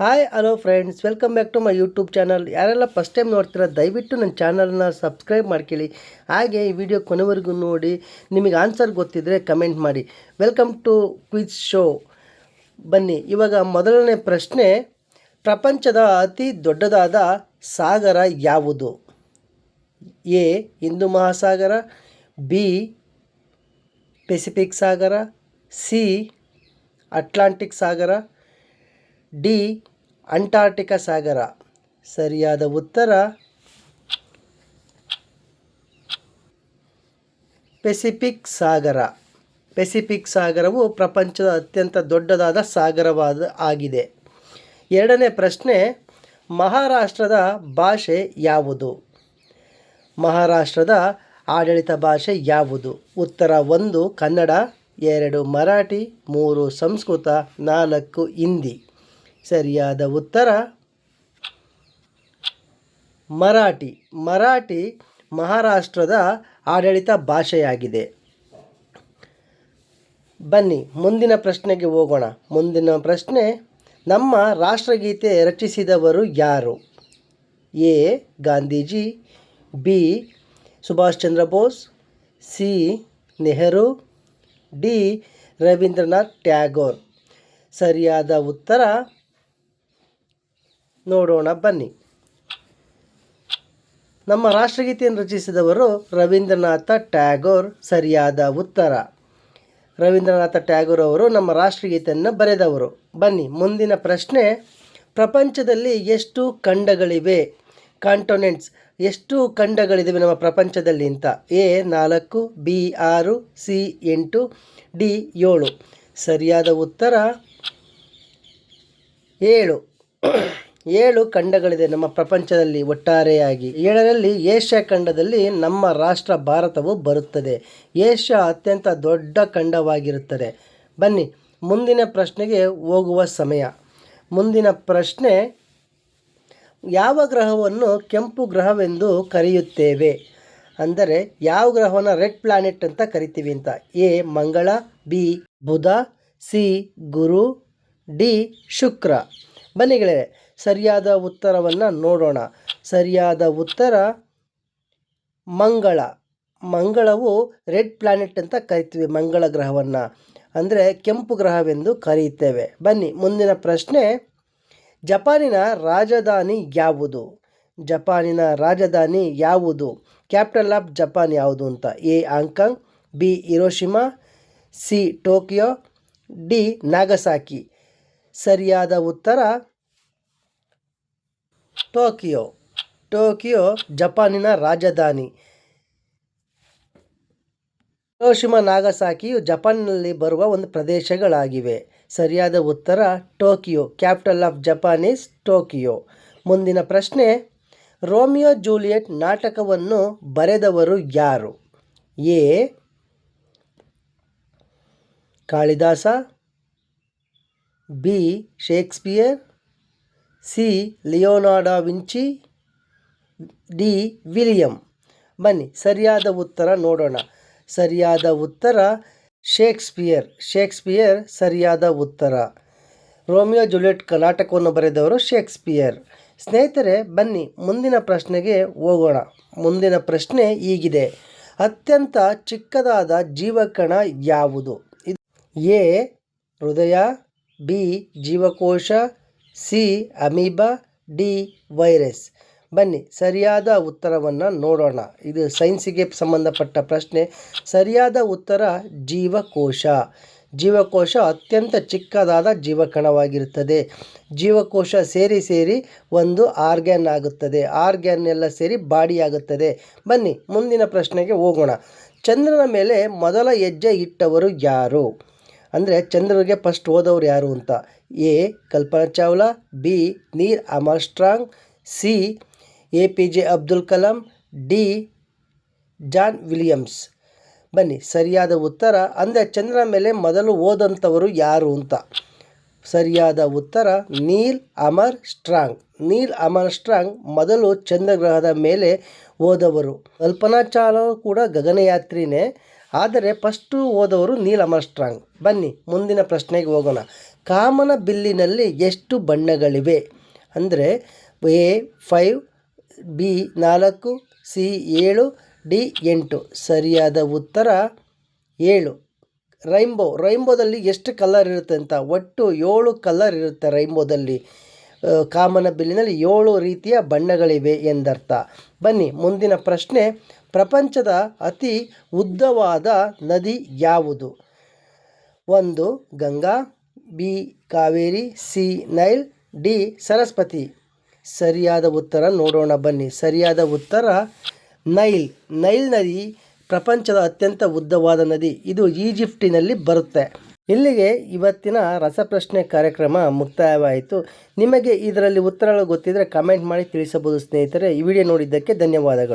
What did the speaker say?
Hi, hello friends, welcome back to my YouTube channel. ಯಾರೆಲ್ಲ first time ನೋಡ್ತೀರಾ, ದಯವಿಟ್ಟು ನನ್ನ ಚಾನಲ್ನ ಸಬ್ಸ್ಕ್ರೈಬ್ ಮಾಡ್ಕೊಳ್ಳಿ. ಹಾಗೆ ಈ ವಿಡಿಯೋ ಕೊನೆವರೆಗೂ ನೋಡಿ, ನಿಮಗೆ ಆನ್ಸರ್ ಗೊತ್ತಿದ್ದರೆ ಕಮೆಂಟ್ ಮಾಡಿ. ವೆಲ್ಕಮ್ ಟು ಕ್ವಿಜ್ ಶೋ ಬನ್ನಿ, ಇವಾಗ ಮೊದಲನೇ ಪ್ರಶ್ನೆ, ಪ್ರಪಂಚದ ಅತಿ ದೊಡ್ಡದಾದ ಸಾಗರ ಯಾವುದು? ಎ, ಹಿಂದೂ ಮಹಾಸಾಗರ, ಬಿ, ಪೆಸಿಫಿಕ್ ಸಾಗರ, ಸಿ, ಅಟ್ಲಾಂಟಿಕ್ ಸಾಗರ ಡಿ, ಅಂಟಾರ್ಟಿಕ ಸಾಗರ. ಸರಿಯಾದ ಉತ್ತರ? ಪೆಸಿಫಿಕ್ ಸಾಗರ. ಪೆಸಿಫಿಕ್ ಸಾಗರವು ಪ್ರಪಂಚದ ಅತ್ಯಂತ ದೊಡ್ಡದಾದ ಸಾಗರವಾದ ಆಗಿದೆ. ಎರಡನೇ ಪ್ರಶ್ನೆ, ಮಹಾರಾಷ್ಟ್ರದ ಭಾಷೆ ಯಾವುದು? ಮಹಾರಾಷ್ಟ್ರದ ಆಡಳಿತ ಭಾಷೆ ಯಾವುದು? ಉತ್ತರ ಒಂದು ಕನ್ನಡ, ಎರಡು ಮರಾಠಿ, ಮೂರು ಸಂಸ್ಕೃತ, ನಾಲ್ಕು ಹಿಂದಿ. ಸರಿಯಾದ ಉತ್ತರ? ಮರಾಠಿ. ಮರಾಠಿ ಮಹಾರಾಷ್ಟ್ರದ ಆಡಳಿತ ಭಾಷೆಯಾಗಿದೆ. ಬನ್ನಿ, ಮುಂದಿನ ಪ್ರಶ್ನೆಗೆ ಹೋಗೋಣ. ಮುಂದಿನ ಪ್ರಶ್ನೆ, ನಮ್ಮ ರಾಷ್ಟ್ರಗೀತೆ ರಚಿಸಿದವರು ಯಾರು? A. Gandhiji, B. Subhash Chandra Bose, C. Nehru, D. Rabindranath Tagore. ಸರಿಯಾದ ಉತ್ತರ ನೋಡೋಣ, ಬನ್ನಿ. ನಮ್ಮ ರಾಷ್ಟ್ರಗೀತೆಯನ್ನು ರಚಿಸಿದವರು ರವೀಂದ್ರನಾಥ ಟ್ಯಾಗೋರ್, ಸರಿಯಾದ ಉತ್ತರ. ರವೀಂದ್ರನಾಥ ಟ್ಯಾಗೋರ್ ಅವರು ನಮ್ಮ ರಾಷ್ಟ್ರಗೀತೆಯನ್ನು ಬರೆದವರು. ಬನ್ನಿ, ಮುಂದಿನ ಪ್ರಶ್ನೆ. ಪ್ರಪಂಚದಲ್ಲಿ ಎಷ್ಟು ಖಂಡಗಳಿವೆ? ಕಾಂಟೋನೆಂಟ್ಸ್, ಎಷ್ಟು ಖಂಡಗಳಿವೆ ನಮ್ಮ ಪ್ರಪಂಚದಲ್ಲಿ ಅಂತ? ಎ, ನಾಲ್ಕು, ಬಿ, ಆರು, ಸಿ, ಎಂಟು, ಡಿ, ಏಳು. ಸರಿಯಾದ ಉತ್ತರ ಏಳು. ಏಳು ಖಂಡಗಳಿದೆ ನಮ್ಮ ಪ್ರಪಂಚದಲ್ಲಿ ಒಟ್ಟಾರೆಯಾಗಿ. ಏಳರಲ್ಲಿ ಏಷ್ಯಾ ಖಂಡದಲ್ಲಿ ನಮ್ಮ ರಾಷ್ಟ್ರ ಭಾರತವು ಬರುತ್ತದೆ. ಏಷ್ಯಾ ಅತ್ಯಂತ ದೊಡ್ಡ ಖಂಡವಾಗಿರುತ್ತದೆ. ಬನ್ನಿ, ಮುಂದಿನ ಪ್ರಶ್ನೆಗೆ ಹೋಗುವ ಸಮಯ. ಮುಂದಿನ ಪ್ರಶ್ನೆ, ಯಾವ ಗ್ರಹವನ್ನು ಕೆಂಪು ಗ್ರಹವೆಂದು ಕರೆಯುತ್ತೇವೆ? ಅಂದರೆ, ಯಾವ ಗ್ರಹವನ್ನು ರೆಡ್ ಪ್ಲಾನೆಟ್ ಅಂತ ಕರಿತೀವಿ ಅಂತ. ಎ, ಮಂಗಳ, ಬಿ, ಬುಧ, ಸಿ, ಗುರು, ಡಿ, ಶುಕ್ರ. ಬನ್ನಿಗಳೇ ಸರಿಯಾದ ಉತ್ತರವನ್ನು ನೋಡೋಣ. ಸರಿಯಾದ ಉತ್ತರ, ಮಂಗಳ. ಮಂಗಳವು ರೆಡ್ ಪ್ಲಾನೆಟ್ ಅಂತ ಕರಿತೀವಿ, ಮಂಗಳ ಗ್ರಹವನ್ನು. ಅಂದರೆ ಕೆಂಪು ಗ್ರಹವೆಂದು ಕರೆಯುತ್ತೇವೆ ಬನ್ನಿ, ಮುಂದಿನ ಪ್ರಶ್ನೆ. ಜಪಾನಿನ ರಾಜಧಾನಿ ಯಾವುದು? ಜಪಾನಿನ ರಾಜಧಾನಿ ಯಾವುದು? ಕ್ಯಾಪಿಟಲ್ ಆಫ್ ಜಪಾನ್ ಯಾವುದು ಅಂತ? A, Hong Kong, B Hiroshima C, Tokyo, D, Nagasaki. ಸರಿಯಾದ ಉತ್ತರ ಟೋಕಿಯೋ. ಟೋಕಿಯೋ, ಜಪಾನಿನ ರಾಜಧಾನಿ. ಹಿರೋಶಿಮಾ, ನಾಗಸಾಕಿಯು ಜಪಾನ್ನಲ್ಲಿ ಬರುವ ಒಂದು ಪ್ರದೇಶಗಳಾಗಿವೆ. ಸರಿಯಾದ ಉತ್ತರ, Tokyo, capital of Japan is Tokyo. ಮುಂದಿನ ಪ್ರಶ್ನೆ, ರೋಮಿಯೋ ಜೂಲಿಯಟ್ ನಾಟಕವನ್ನು ಬರೆದವರು ಯಾರು? A. Kalidasa, B. Shakespeare C. Leonardo da Vinci, D. William. ಬನ್ನಿ, ಸರಿಯಾದ ಉತ್ತರ ನೋಡೋಣ. ಸರಿಯಾದ ಉತ್ತರ, ಶೇಕ್ಸ್ಪಿಯರ್. ಶೇಕ್ಸ್ಪಿಯರ್, ಸರಿಯಾದ ಉತ್ತರ. ರೋಮಿಯೋ ಜೂಲಿಯಟ್ ನಾಟಕವನ್ನು ಬರೆದವರು ಶೇಕ್ಸ್ಪಿಯರ್. ಸ್ನೇಹಿತರೆ, ಬನ್ನಿ, ಮುಂದಿನ ಪ್ರಶ್ನೆಗೆ ಹೋಗೋಣ. ಮುಂದಿನ ಪ್ರಶ್ನೆ ಹೀಗಿದೆ. ಅತ್ಯಂತ ಚಿಕ್ಕದಾದ ಜೀವಕಣ ಯಾವುದು? ಎ, ಹೃದಯ, ಬಿ, ಜೀವಕೋಶ ಸಿ ಅಮೀಬಾ ಡಿ ವೈರಸ್. ಬನ್ನಿ, ಸರಿಯಾದ ಉತ್ತರವನ್ನು ನೋಡೋಣ. ಇದು ಸೈನ್ಸಿಗೆ ಸಂಬಂಧಪಟ್ಟ ಪ್ರಶ್ನೆ. ಸರಿಯಾದ ಉತ್ತರ, ಜೀವಕೋಶ. ಜೀವಕೋಶ ಅತ್ಯಂತ ಚಿಕ್ಕದಾದ ಜೀವಕಣವಾಗಿರುತ್ತದೆ. ಜೀವಕೋಶ ಸೇರಿ ಸೇರಿ ಒಂದು ಆರ್ಗ್ಯಾನ್ ಆಗುತ್ತದೆ. ಆರ್ಗ್ಯಾನ್ ಎಲ್ಲ ಸೇರಿ ಬಾಡಿ ಆಗುತ್ತದೆ. ಬನ್ನಿ, ಮುಂದಿನ ಪ್ರಶ್ನೆಗೆ ಹೋಗೋಣ. ಚಂದ್ರನ ಮೇಲೆ ಮೊದಲ ಹೆಜ್ಜೆ ಇಟ್ಟವರು ಯಾರು? ಅಂದರೆ ಚಂದ್ರನಿಗೆ ಫಸ್ಟ್ ಹೋದವರು ಯಾರು ಅಂತ? A. Kalpana Chawla B. Neil Armstrong C. A. P. J. Abdul Kalam, D. John Williams. ಬನ್ನಿ, ಸರಿಯಾದ ಉತ್ತರ, ಅಂದರೆ ಚಂದ್ರನ ಮೇಲೆ ಮೊದಲು ಓದಂಥವರು ಯಾರು ಅಂತ? ಸರಿಯಾದ ಉತ್ತರ, Neil Armstrong Neil Armstrong ಮೊದಲು ಚಂದ್ರಗ್ರಹದ ಮೇಲೆ ಹೋದವರು. ಕಲ್ಪನಾ ಚಾವ್ಲಾ ಕೂಡ ಗಗನಯಾತ್ರಿನೇ. ಆದರೆ ಫಸ್ಟು ಓದೋರು ನೀಲ್ ಅಮರ್ಸ್ಟ್ರಾಂಗ್. ಬನ್ನಿ ಮುಂದಿನ ಪ್ರಶ್ನೆಗೆ ಹೋಗೋಣ. ಕಾಮನ ಬಿಲ್ಲಿನಲ್ಲಿ ಎಷ್ಟು ಬಣ್ಣಗಳಿವೆ? ಅಂದರೆ ಎ ಫೈವ್ ಬಿ ನಾಲ್ಕು ಸಿ ಏಳು ಡಿ ಎಂಟು. ಸರಿಯಾದ ಉತ್ತರ ಏಳು. ರೈನ್ಬೋ ರೈನ್ಬೋದಲ್ಲಿ ಎಷ್ಟು ಕಲರ್ ಇರುತ್ತೆ ಅಂತ? ಒಟ್ಟು ಏಳು ಕಲರ್ ಇರುತ್ತೆ ರೈನ್ಬೋದಲ್ಲಿ ಆ, ಕಾಮನ ಬಿಲ್ಲಿನಲ್ಲಿ ಏಳು ರೀತಿಯ ಬಣ್ಣಗಳಿವೆ ಎಂದರ್ಥ. ಬನ್ನಿ, ಮುಂದಿನ ಪ್ರಶ್ನೆ. ಪ್ರಪಂಚದ ಅತಿ ಉದ್ದವಾದ ನದಿ ಯಾವುದು? ಒಂದು, Ganga, B, Kaveri, C, Nile, D, Saraswati. ಸರಿಯಾದ ಉತ್ತರ ನೋಡೋಣ ಬನ್ನಿ. ಸರಿಯಾದ ಉತ್ತರ, ನೈಲ್. ನೈಲ್ ನದಿ ಪ್ರಪಂಚದ ಅತ್ಯಂತ ಉದ್ದವಾದ ನದಿ. ಇದು ಈಜಿಪ್ಟಿನಲ್ಲಿ ಬರುತ್ತೆ. ಇಲ್ಲಿಗೆ ಇವತ್ತಿನ ರಸಪ್ರಶ್ನೆ ಕಾರ್ಯಕ್ರಮ ಮುಕ್ತಾಯವಾಯಿತು. ನಿಮಗೆ ಇದರಲ್ಲಿ ಉತ್ತರಗಳು ಗೊತ್ತಿದ್ದರೆ ಕಮೆಂಟ್ ಮಾಡಿ ತಿಳಿಸಬಹುದು ಸ್ನೇಹಿತರೆ. ಈ ವಿಡಿಯೋ ನೋಡಿದ್ದಕ್ಕೆ ಧನ್ಯವಾದಗಳು.